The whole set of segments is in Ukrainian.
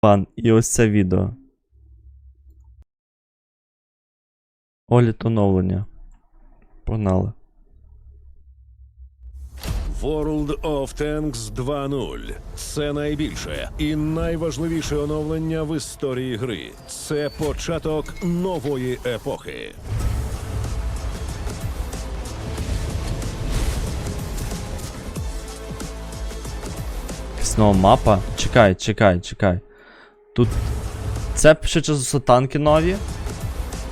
Пан, і ось це відео. Огляд оновлення. Погнали. World of Tanks 2.0 – це найбільше і найважливіше оновлення в історії гри. Це початок нової епохи. Знову мапа. Чекай, чекай, чекай. Тут. Це за танки нові.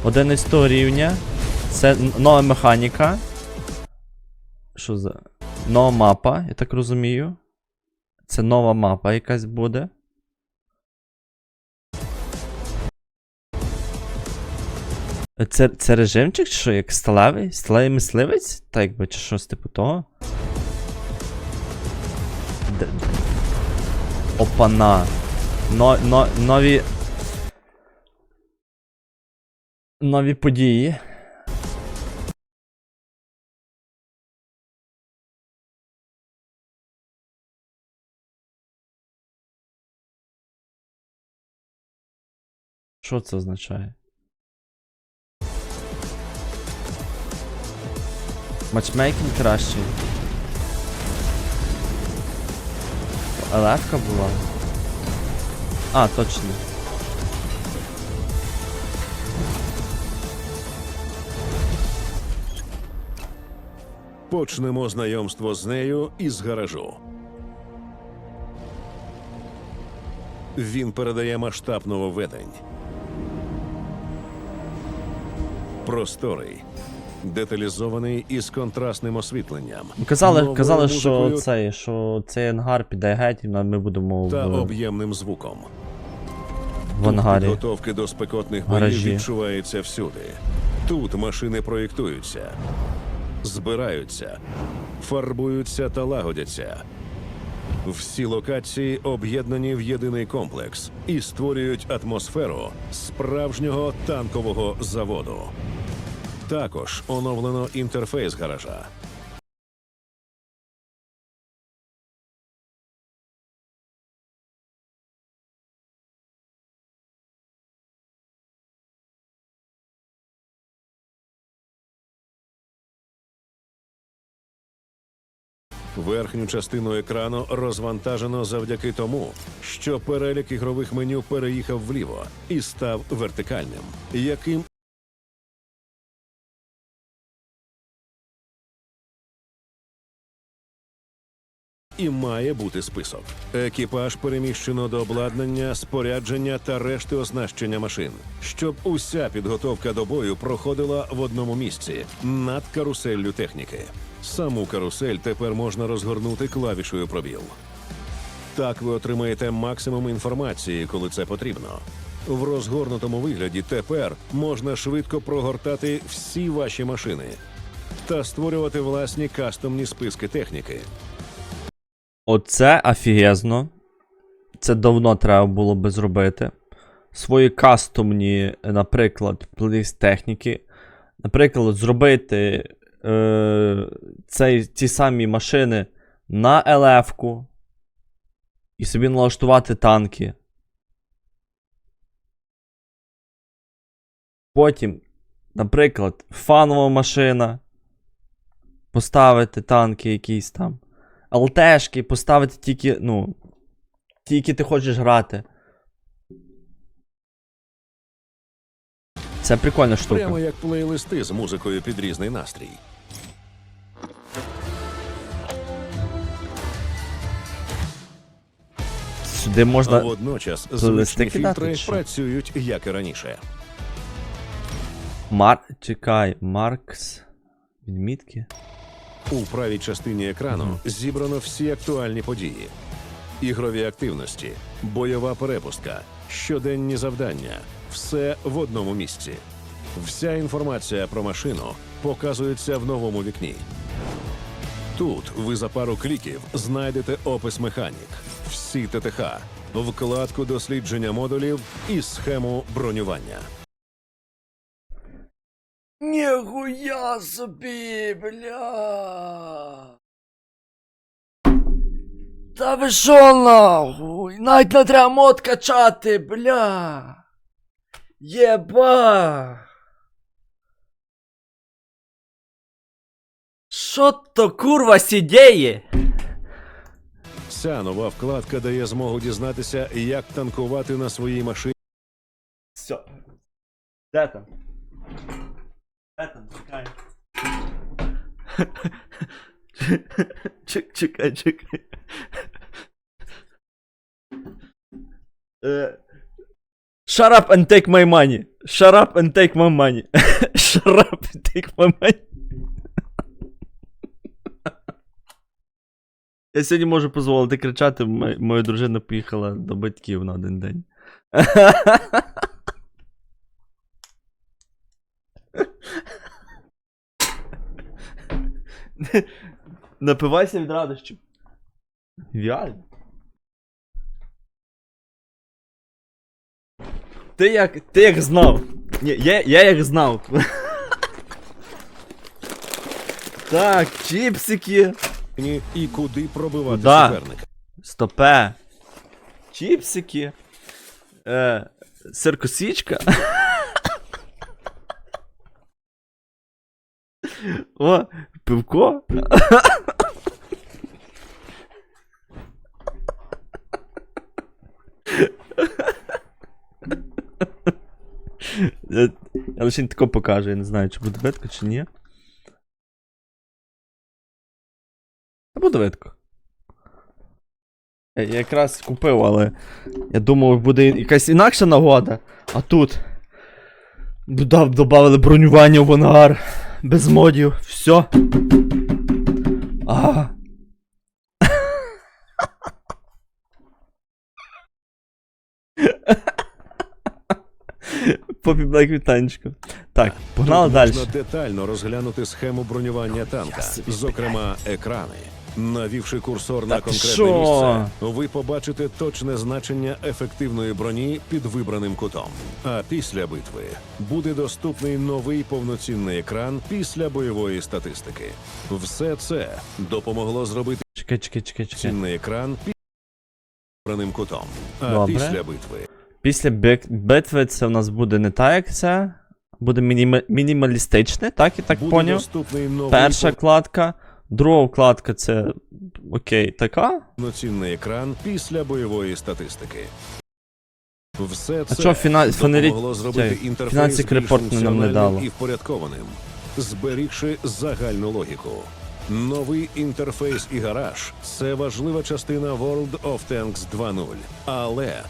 Один із того рівня. Це нова механіка. Що за. Нова мапа, я так розумію. Це нова мапа якась буде. Це, це режимчик, чи що, як сталевий? Сталевий мисливець? Так якби, чи щось типу того? Опана. Но, но, нові. Нові події. Що це означає? Матчмейкінг кращий. ЛФ була. А, точно. Почнемо знайомство з нею із гаражу. Він передає масштаб нововведень. Просторий, деталізований із контрастним освітленням. Ну, Казали, новою казали, що музикою цей, що цей ангар піде геть, і ми будемо та в, об'ємним звуком. В Тут ангарі. підготовки до спекотних боїв Гаражі. відчувається всюди. Тут машини проєктуються, збираються, фарбуються та лагодяться. Всі локації об'єднані в єдиний комплекс і створюють атмосферу справжнього танкового заводу. Також оновлено інтерфейс гаража. Верхню частину екрану розвантажено завдяки тому, що перелік ігрових меню переїхав вліво і став вертикальним, яким і має бути список. Екіпаж переміщено до обладнання, спорядження та решти оснащення машин, щоб уся підготовка до бою проходила в одному місці над каруселлю техніки. Саму карусель тепер можна розгорнути клавішою пробіл. Так ви отримаєте максимум інформації, коли це потрібно. В розгорнутому вигляді тепер можна швидко прогортати всі ваші машини та створювати власні кастомні списки техніки. Оце офігезно. Це давно треба було би зробити. Свої кастомні, наприклад, плейлист техніки. Наприклад, зробити е, цей, ці самі машини на ЛФ-ку. І собі налаштувати танки. Потім, наприклад, фанова машина. Поставити танки якісь там. ЛТшки поставити тільки, ну. Тільки ти хочеш грати. Це прикольна штука. Прямо як плейлисти з музикою під різний настрій. Сюди можна. водночас звичні кидати, фільтри чи? працюють як і раніше. Мар... Чекай, Маркс. Відмітки. У правій частині екрану зібрано всі актуальні події: ігрові активності, бойова перепустка, щоденні завдання. Все в одному місці. Вся інформація про машину показується в новому вікні. Тут ви за пару кліків знайдете опис механік, всі ТТХ, вкладку дослідження модулів і схему бронювання. Ніхуя собі, бля. Та ви шо нахуй? Навіть не треба мод качати, бля. Єба. Що то курва сідєє? Ця нова вкладка дає змогу дізнатися, як танкувати на своїй машині. Все. Де там? Де там? Чекай. Чек, чекай, чекай. Е, Shut up and take my money. Shut up and take my money. Shut up and take my money. Я сьогодні можу дозволити кричати, моя дружина поїхала до батьків на один день. Напивайся від радощів. Реально. Ти як. Ти як знав. Ні, я, я як знав. так, чіпсики. І куди пробивати Куда? суперника. Стопе. Чіпсики. Е, сиркосічка. О, пивко. Я лише не тако покажу, я не знаю, чи буде видко, чи ні. Буде видко. Я, якраз купив, але я думав, буде якась інакша нагода. А тут. Додав, добавили бронювання в ангар. Без модів. Все. А. Попі Блек вітанечко. Так, погнали Тут далі. Можна детально розглянути схему бронювання танка, зокрема екрани. Навівши курсор на конкретне що? місце, ви побачите точне значення ефективної броні під вибраним кутом. А після битви буде доступний новий повноцінний екран після бойової статистики. Все це допомогло зробити Чекай, чекай, чекай, чекай. цінний екран під вибраним кутом. А Добре. після битви Після бик- битви це у нас буде не так, як це. Буде мініма- мінімалістичне, так? Я так буде поняв. Перша вкладка. Друга вкладка це. Окей, така. повноцінний екран після бойової статистики. Все це що фіна- фонарі- допомогло зробити інтерфейс репорт нам не дало. і впорядкованим, зберігши загальну логіку. Новий інтерфейс і гараж це важлива частина World of Tanks 2.0. Але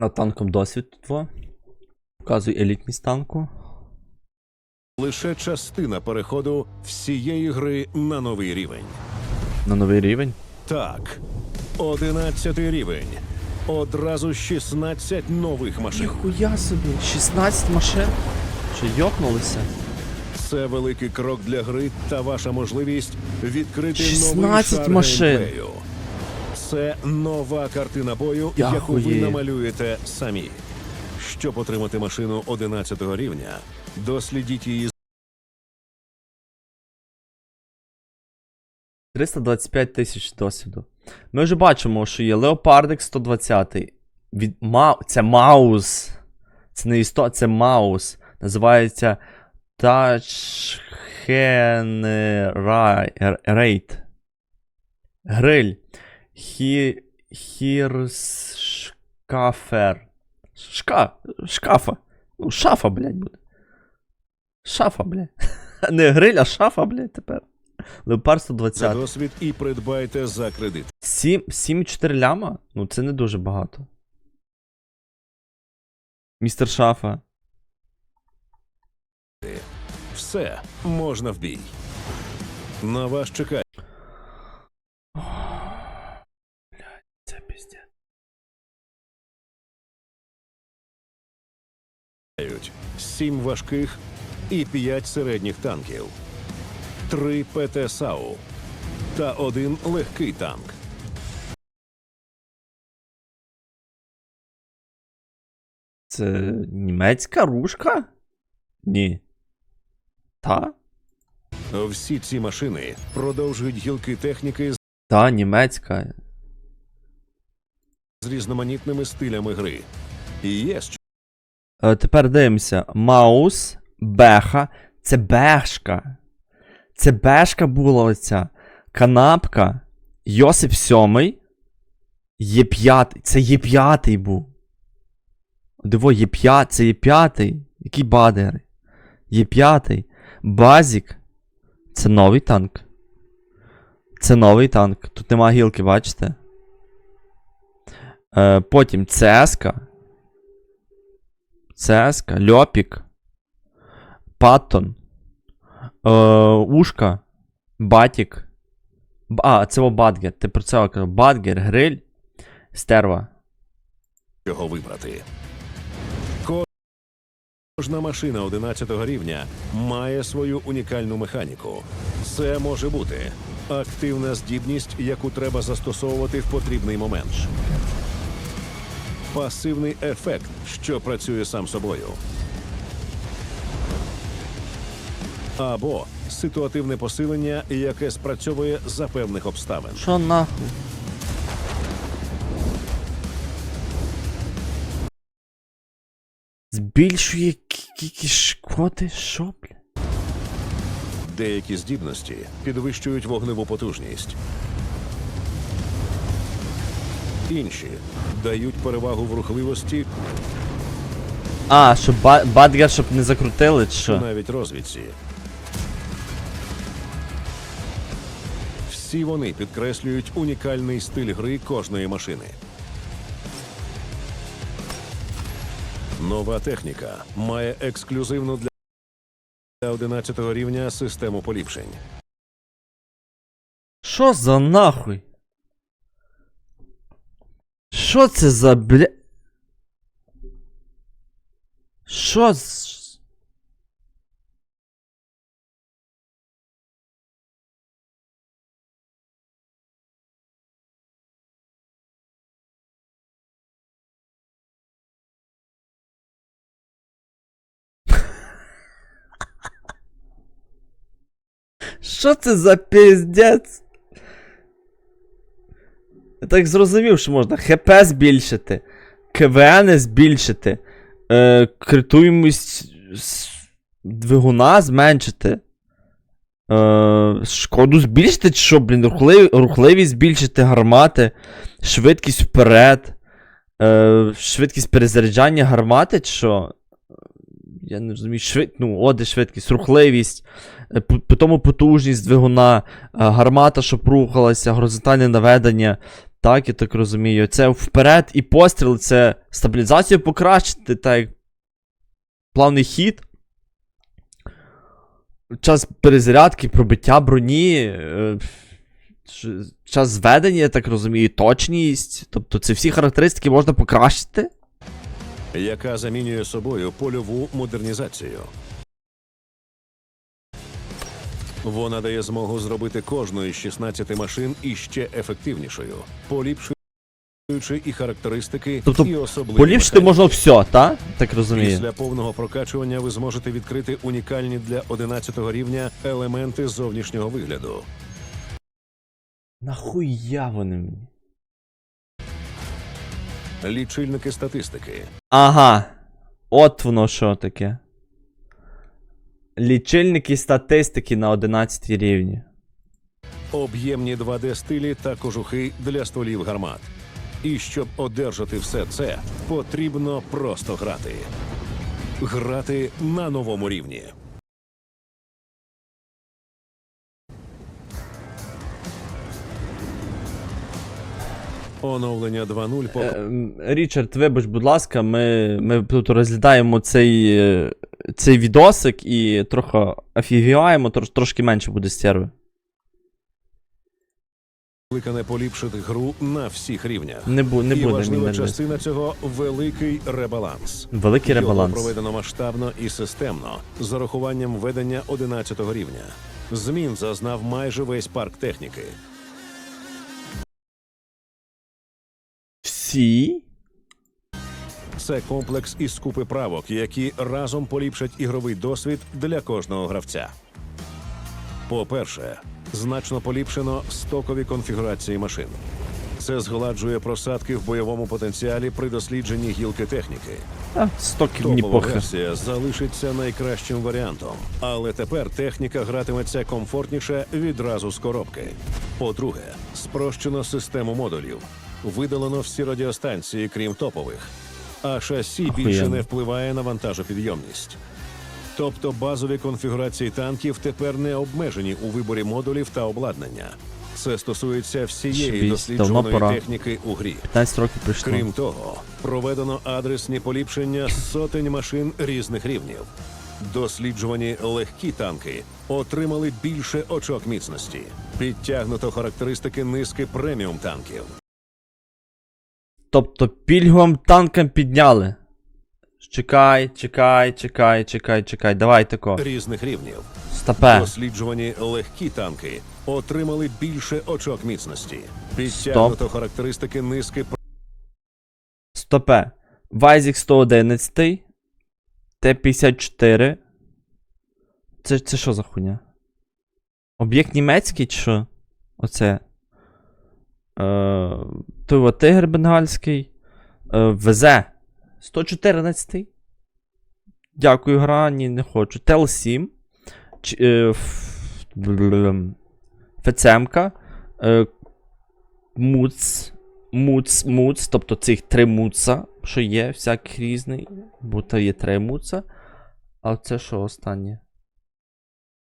На танком досвід тут. во. Показує елітність танку. Лише частина переходу всієї гри на новий рівень. На новий рівень. Так, 11 рівень. Одразу 16 нових машин. Ніхуя собі, 16 машин. Що йокнулися? Це великий крок для гри та ваша можливість відкрити новий шар машин. геймплею. Це нова картина бою, Я яку ви хуєю. намалюєте самі. Щоб отримати машину 11 рівня, дослідіть її 325 тисяч досвіду. Ми вже бачимо, що є Леопардик 120. Від Мау... Це Маус. Це не істо, це Маус. Називається Touchgenrate. Гриль. Хі... Хіршкафер. Шка... Шкафа. Ну, шафа, блядь, буде. Шафа, блядь. Не гриль, а шафа, блядь, тепер. Леопард 120. досвід і придбайте за кредит. 7, 7,4 ляма? Ну це не дуже багато. Містер Шафа. Все можна в бій. На вас чекають Це піздець. сім важких і п'ять середніх танків, три ПТ САУ та один легкий танк. Це німецька рушка? Ні. Та? Всі ці машини продовжують гілки техніки Та, німецька. з різноманітними стилями гри. І є з Е, тепер дивимося. Маус, беха. Це бешка. Це бешка була оця. Канапка. Йосип сьомий. Є п'ятий. Це є п'ятий був. Диво, є п'ятий. Це є п'ятий. Який бадер? Є п'ятий. Базік. Це новий танк. Це новий танк. Тут нема гілки, бачите? Е, потім ЦСКА. ЦСКА, Льопік, Паттон, е, Ушка, Батік. А, це Бадгер. Ти про це кажу. Бадгер, Гриль, Стерва. чого вибрати. Кожна машина 11 рівня має свою унікальну механіку. Це може бути активна здібність, яку треба застосовувати в потрібний момент. Пасивний ефект, що працює сам собою. Або ситуативне посилення, яке спрацьовує за певних обставин. Що нахуй? Збільшує кількість шкоди? Що, бля? Деякі здібності підвищують вогневу потужність. Інші дають перевагу в рухливості А, щоб ба- Бадгер, щоб не закрутили, чи що? навіть розвідці. Всі вони підкреслюють унікальний стиль гри кожної машини. Нова техніка має ексклюзивну для 11 рівня систему поліпшень. Що за нахуй? Що це за бля. Що з. Що це за піздець? Я так зрозумів, що можна ХП збільшити, КВН збільшити, е, критуємість двигуна зменшити. Е, шкоду збільшити, чи що, блін, рухлив, рухливість збільшити, гармати, швидкість вперед, е, швидкість перезаряджання гармати, чи що? Я не розумію, швид... ну, оде швидкість, рухливість, е, потім потужність двигуна, е, гармата, щоб рухалася, горизонтальне наведення. Так, я так розумію. Це вперед і постріл, це стабілізацію покращити, так плавний хід. Час перезарядки, пробиття броні, е, час зведення, я так розумію, точність. Тобто це всі характеристики можна покращити. Яка замінює собою польову модернізацію. Вона дає змогу зробити кожну із 16 машин іще ефективнішою, поліпшуючи і характеристики, Тобто і особливі Поліпшити механіки. можна все, так? Так розумію. Після повного прокачування ви зможете відкрити унікальні для 11 рівня елементи зовнішнього вигляду. Нахуя вони мені? Лічильники статистики, Ага. От воно що таке. Лічильники статистики на 11 рівні. об'ємні 2D стилі та кожухи для стволів гармат. І щоб одержати все це, потрібно просто грати. Грати на новому рівні. Оновлення 2.0 по Е, Річард, вибач, будь ласка, ми, ми тут розглядаємо цей, е, цей відосик і трохи офігіваємо, трош, трошки менше буде стерви. покликане поліпшити гру на всіх рівнях. Не, бу, не і буде важлива нервис. частина цього великий ребаланс. Великий Його ребаланс. проведено масштабно і системно з урахуванням ведення 11 рівня. Змін зазнав майже весь парк техніки. Всі? Це комплекс із купи правок, які разом поліпшать ігровий досвід для кожного гравця. По-перше, значно поліпшено стокові конфігурації машин. Це згладжує просадки в бойовому потенціалі при дослідженні гілки техніки. А, стоків Топова версія залишиться найкращим варіантом, але тепер техніка гратиметься комфортніше відразу з коробки. По-друге, спрощено систему модулів, видалено всі радіостанції, крім топових, а шасі більше не впливає на вантажопідйомність. Тобто базові конфігурації танків тепер не обмежені у виборі модулів та обладнання. Це стосується всієї досліджуваної техніки у грі. 15 років пройшло. Крім того, проведено адресні поліпшення сотень машин різних рівнів. Досліджувані легкі танки отримали більше очок міцності. Підтягнуто характеристики низки преміум танків. Тобто пільговим танкам підняли. Чекай, чекай, чекай, чекай, чекай. Давай тако. Різних рівнів. Стопе. Досліджувані легкі танки отримали більше очок міцності. Підтягнуто характеристики низки Стопе. Вайзік 111. Т-54. Це, це що за хуйня? Об'єкт німецький чи що? Оце. Е, Тува Тигр бенгальський. Е, ВЗ. 114. Дякую, гра. Ні, не хочу. Тел-7. Ч, е, ф- блм. ФЦМка. Е, Муц. Муц, муц, тобто цих три муца, що є, всяких різний. Будто є три муца. А це що останнє?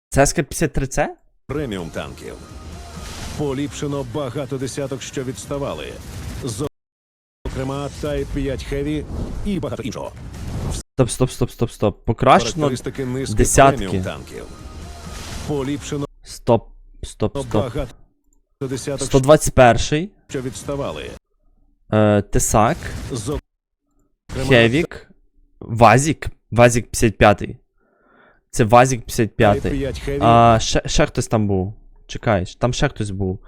Цеска 53C? преміум танків. Поліпшено багато десяток, що відставали. Зокрема, Type 5 Heavy і багато іншого. Стоп, стоп, стоп, стоп, стоп. Покращено. Десятки. танків. Поліпшено Стоп, стоп, стоп. багато десяток, 121. що відставали. Е, Тесак. Хевік. Вазік. Вазік 55. Це Вазік 55. 5 А ще, ще хтось там був. Чекай, там ще хтось був.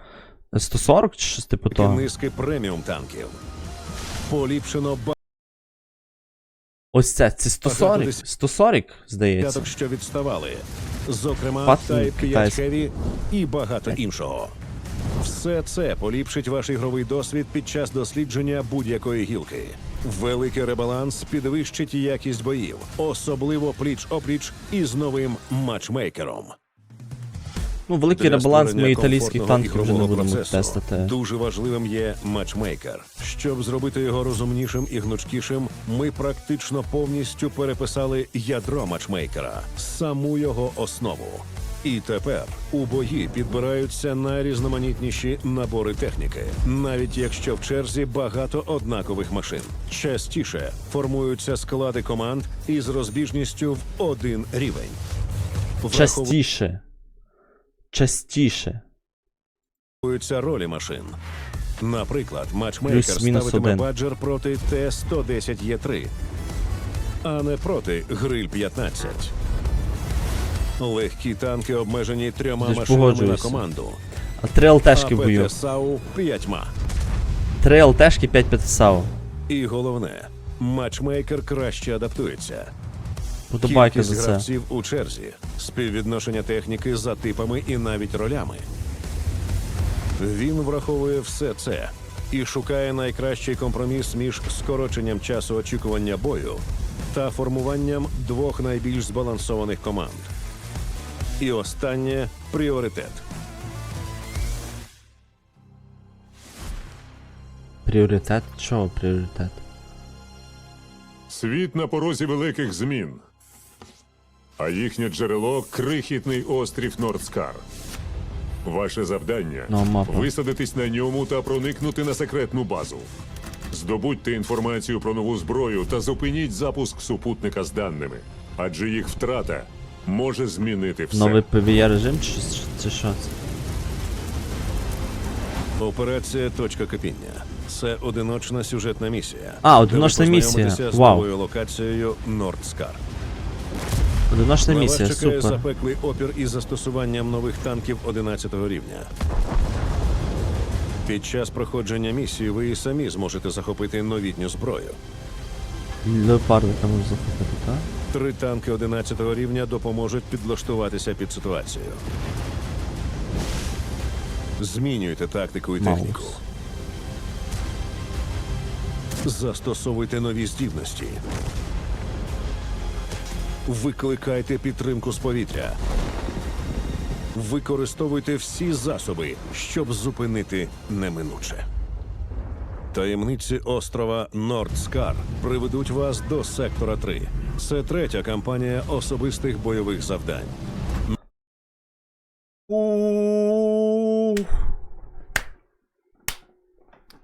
140 чи щось типу того? низки преміум танків. Поліпшено Ось це, це 140. десь- 140, здається. що відставали. Зокрема, Type 5. Heavy і багато іншого. Все це поліпшить ваш ігровий досвід під час дослідження будь-якої гілки. Великий ребаланс підвищить якість боїв, особливо пліч-опліч із новим матчмейкером. Ну, великий ребаланс ми італійських танків вже не будемо процесу тестити. Дуже важливим є матчмейкер. Щоб зробити його розумнішим і гнучкішим, ми практично повністю переписали ядро матчмейкера, саму його основу. І тепер у бої підбираються найрізноманітніші набори техніки, навіть якщо в черзі багато однакових машин. Частіше формуються склади команд із розбіжністю в один рівень. Враховуючи Частіше. Частіше. Враховуються ролі машин. Наприклад, матчмейкер Плюс-мінус ставитиме один. баджер проти Т-110Е3, а не проти Гриль 15. Легкі танки обмежені трьома ж машинами на погоджуюся. команду, А три ЛТшки в бою. САУ п'ятьма. Три ЛТшки, 5 ПТСАУ. І головне, матчмейкер краще адаптується. Подобайка за це. гравців у черзі, співвідношення техніки за типами і навіть ролями. Він враховує все це і шукає найкращий компроміс між скороченням часу очікування бою та формуванням двох найбільш збалансованих команд. І останнє пріоритет. Пріоритет? Чого пріоритет? Світ на порозі великих змін. А їхнє джерело крихітний острів Нордскар. Ваше завдання Ну, мапа. висадитись на ньому та проникнути на секретну базу. Здобудьте інформацію про нову зброю та зупиніть запуск супутника з даними, адже їх втрата може змінити все. Новий PvE режим чи, чи, що це? Операція Точка кипіння. Це одиночна сюжетна місія. А, одиночна де ви місія. з Вау. новою локацією Нордскар. Одиночна місія, чекає супер. запеклий опір із застосуванням нових танків 11 рівня. Під час проходження місії ви і самі зможете захопити новітню зброю. Леопардика можна захопити, так? Три танки 11 го рівня допоможуть підлаштуватися під ситуацію. Змінюйте тактику і Маус. техніку. Застосовуйте нові здібності. Викликайте підтримку з повітря. Використовуйте всі засоби, щоб зупинити неминуче. Таємниці острова Нордскар приведуть вас до сектора 3. Це третя кампанія особистих бойових завдань.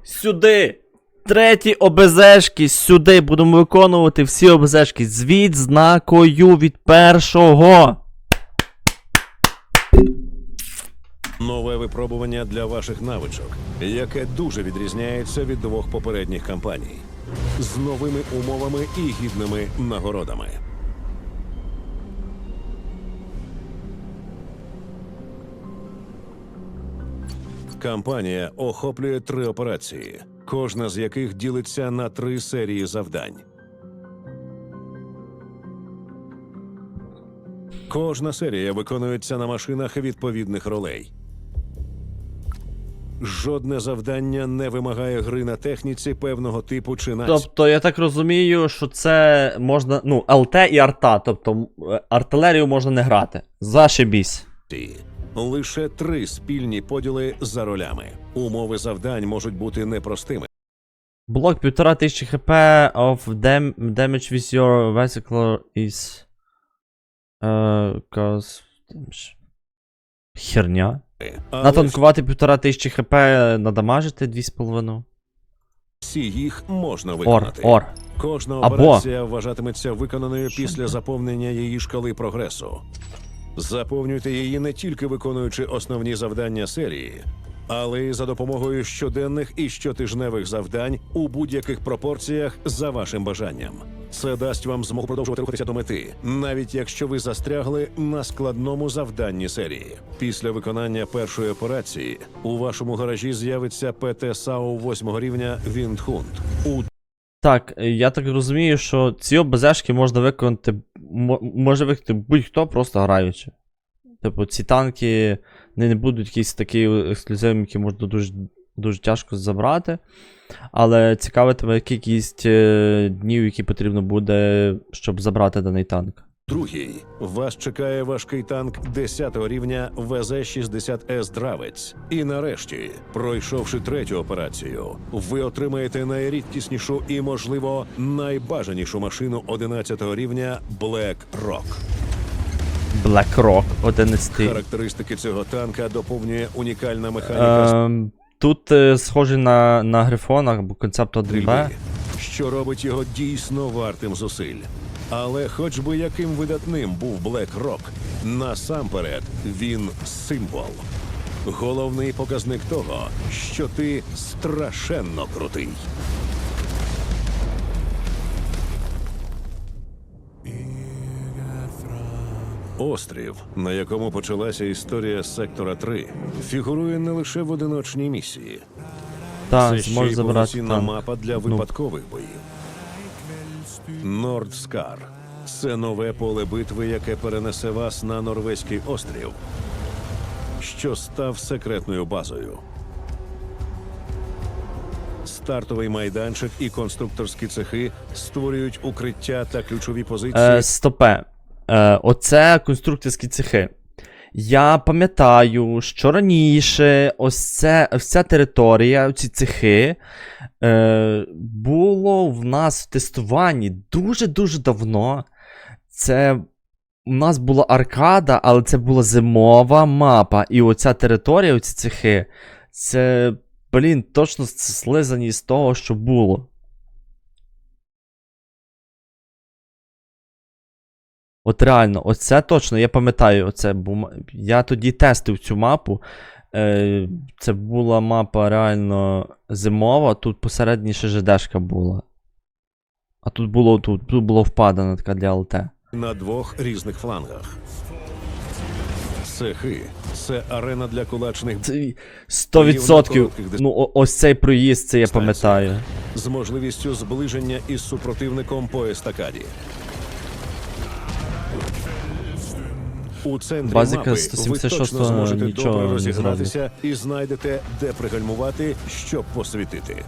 Сюди! Треті ОБЗшки, сюди будемо виконувати всі ОБЗшки з відзнакою від першого. Нове випробування для ваших навичок, яке дуже відрізняється від двох попередніх кампаній, з новими умовами і гідними нагородами. Кампанія охоплює три операції, кожна з яких ділиться на три серії завдань. Кожна серія виконується на машинах відповідних ролей. Жодне завдання не вимагає гри на техніці певного типу чи нації. Тобто, я так розумію, що це можна. Ну, ЛТ і арта. Тобто е, артилерію можна не грати. Зашибісь. Лише три спільні поділи за ролями. Умови завдань можуть бути непростими. Блок 1500 хп of dam damage with your vesicle is. Uh, cause... Херня. Але Натанкувати 1500 хп, надамажити 2,5. всі їх можна виконати. ор. Кожна Або- операція вважатиметься виконаною після заповнення її шкали прогресу. Заповнюйте її не тільки виконуючи основні завдання серії, але й за допомогою щоденних і щотижневих завдань у будь-яких пропорціях за вашим бажанням. Це дасть вам змогу продовжувати рухатися до мети, навіть якщо ви застрягли на складному завданні серії. Після виконання першої операції у вашому гаражі з'явиться ПТ САУ 8 рівня Віндхунд. У Так, я так розумію, що ці ОБЗшки можна виконати. Мо- Може виконати будь-хто, просто граючи. Типу, ці танки не, не будуть якісь такі ексклюзивні, які можна дуже, дуже тяжко забрати. Але цікавитиме, які кількість е, днів, які потрібно буде, щоб забрати даний танк. Другий вас чекає важкий танк 10 рівня ВЗ-60С Дравець. І нарешті, пройшовши третю операцію, ви отримаєте найрідкіснішу і, можливо, найбажанішу машину 11-го рівня Black Rock. Black Rock 11. Характеристики цього танка доповнює унікальна механіка Ем, тут е, схожий на, на грифонах, бо концепт 1Б. що робить його дійсно вартим зусиль. Але хоч би яким видатним був Black Rock, насамперед він символ. Головний показник того, що ти страшенно крутий. Острів, на якому почалася історія сектора 3, фігурує не лише в одиночній місії. Так, Це ще й повноцінна мапа для Ну. випадкових боїв. Нордскар це нове поле битви, яке перенесе вас на норвезький острів, що став секретною базою. Стартовий майданчик і конструкторські цехи створюють укриття та ключові позиції. Е, стопе. Е, оце конструкторські цехи. Я пам'ятаю, що раніше ось, це, ця територія, ці цехи, е, було в нас в тестуванні дуже-дуже давно. Це у нас була аркада, але це була зимова мапа. І оця територія, оці цехи, це, блін, точно слизані з того, що було. От реально, оце точно, я пам'ятаю, оце, бо я тоді тестив цю мапу. Е, це була мапа реально зимова, тут посередній ще ЖДшка була. А тут було тут, тут було впадана така для ЛТ. на двох різних флангах. Цехи це арена для кулачних Це 100%. Ну, ось цей проїзд, це я пам'ятаю. з можливістю зближення із супротивником по естакаді. У центрі Базіка мапи ви 176 точно зможете нічого добре не розігнатися і знайдете, де пригальмувати, щоб посвітити.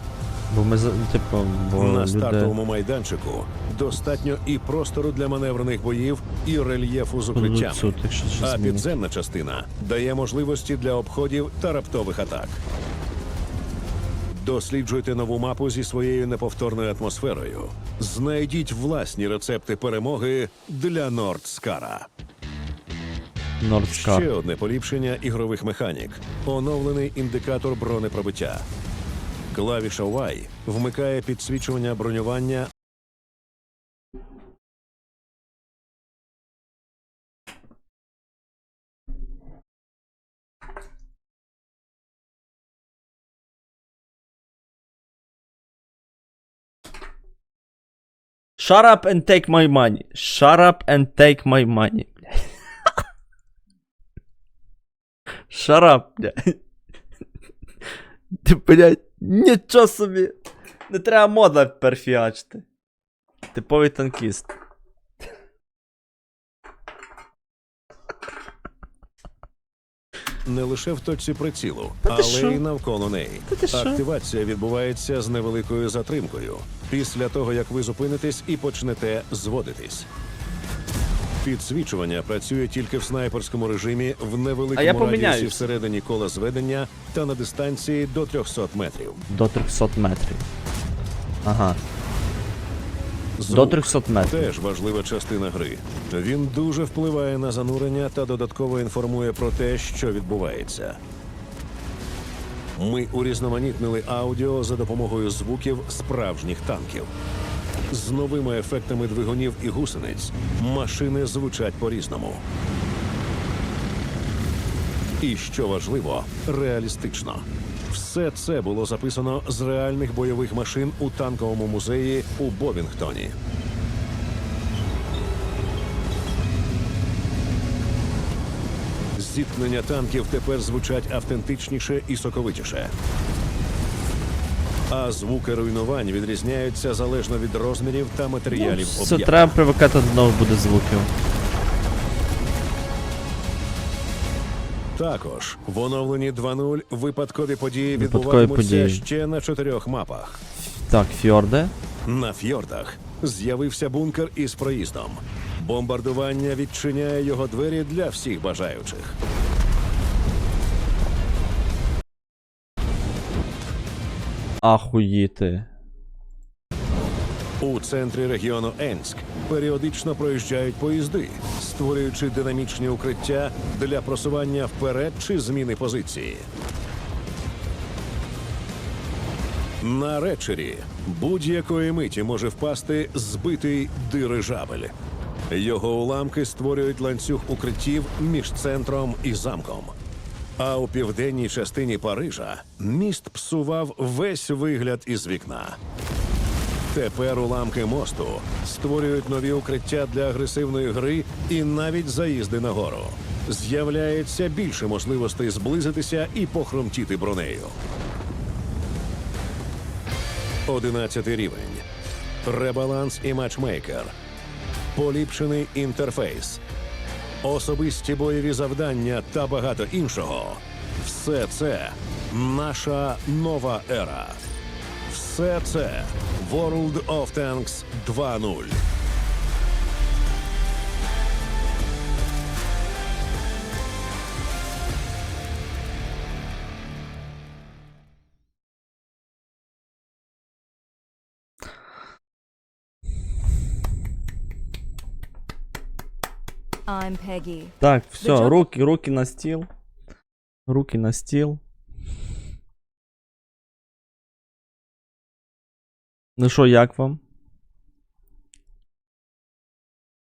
Бо ми за- типу, бо На люди... стартовому майданчику достатньо і простору для маневрених боїв, і рельєфу з якщо щось А змінить. підземна частина дає можливості для обходів та раптових атак. Досліджуйте нову мапу зі своєю неповторною атмосферою. Знайдіть власні рецепти перемоги для Нордскара. Нордскар. Ще одне поліпшення ігрових механік. Оновлений індикатор бронепробиття. Клавіша Y вмикає підсвічування бронювання Shut up and take my money. Shut up and take my money. Up, блядь. Ти, блядь, нічого собі. Не треба мода перфіачити. Типовий танкіст. не лише в точці прицілу, Та ти але що? й навколо неї. Та ти що? Активація відбувається з невеликою затримкою після того, як ви зупинитесь і почнете зводитись. Підсвічування працює тільки в снайперському режимі в невеликому радіусі поміняюсь. всередині кола зведення та на дистанції до 300 метрів. До 300 метрів. Ага. До 300 метрів. Теж важлива частина гри. Він дуже впливає на занурення та додатково інформує про те, що відбувається. Ми урізноманітнили аудіо за допомогою звуків справжніх танків. З новими ефектами двигунів і гусениць машини звучать по-різному. І що важливо, реалістично. Все це було записано з реальних бойових машин у танковому музеї у Бовінгтоні. Зіткнення танків тепер звучать автентичніше і соковитіше. А звуки руйнувань відрізняються залежно від розмірів та матеріалів Все, об'єкта. треба привикати до нових буде звуків. Також в оновленні 2.0 випадкові події Випадкові відбуватимуться події. ще на чотирьох мапах. Так, фьорди. На фьордах з'явився бункер із проїздом. Бомбардування відчиняє його двері для всіх бажаючих. Ахуїти. У центрі регіону Енськ періодично проїжджають поїзди, створюючи динамічні укриття для просування вперед чи зміни позиції. На речері будь-якої миті може впасти збитий дирижабель. Його уламки створюють ланцюг укриттів між центром і замком. А у південній частині Парижа міст псував весь вигляд із вікна. Тепер уламки мосту створюють нові укриття для агресивної гри і навіть заїзди на гору. З'являється більше можливостей зблизитися і похрумтіти бронею. Одинадцятий рівень. Ребаланс і матчмейкер. Поліпшений інтерфейс. Особисті бойові завдання та багато іншого. Все це наша нова ера. Все це World of Tanks 2.0. I'm Peggy. Так, все, руки, руки на стіл. Руки на стіл. Ну що, як вам?